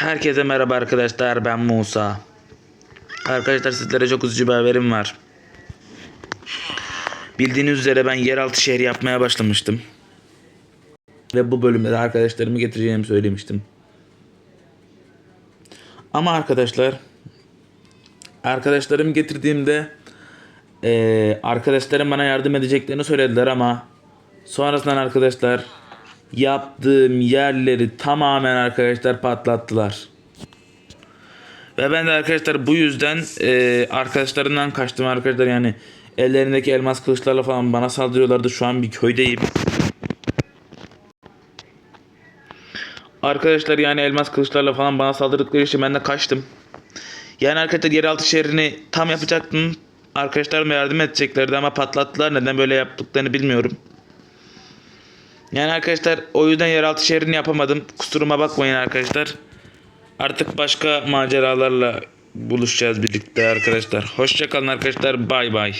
Herkese merhaba arkadaşlar ben Musa. Arkadaşlar sizlere çok üzücü bir haberim var. Bildiğiniz üzere ben yeraltı şehri yapmaya başlamıştım. Ve bu bölümde de arkadaşlarımı getireceğimi söylemiştim. Ama arkadaşlar arkadaşlarımı getirdiğimde arkadaşlarım bana yardım edeceklerini söylediler ama sonrasında arkadaşlar yaptığım yerleri tamamen arkadaşlar patlattılar. Ve ben de arkadaşlar bu yüzden eee arkadaşlarımdan kaçtım arkadaşlar yani ellerindeki elmas kılıçlarla falan bana saldırıyorlardı. Şu an bir köydeyim. Arkadaşlar yani elmas kılıçlarla falan bana saldırdıkları için ben de kaçtım. Yani arkadaşlar yeraltı şehrini tam yapacaktım. Arkadaşlarım yardım edeceklerdi ama patlattılar. Neden böyle yaptıklarını bilmiyorum. Yani arkadaşlar o yüzden yeraltı şehrini yapamadım. Kusuruma bakmayın arkadaşlar. Artık başka maceralarla buluşacağız birlikte arkadaşlar. Hoşçakalın arkadaşlar. Bay bay.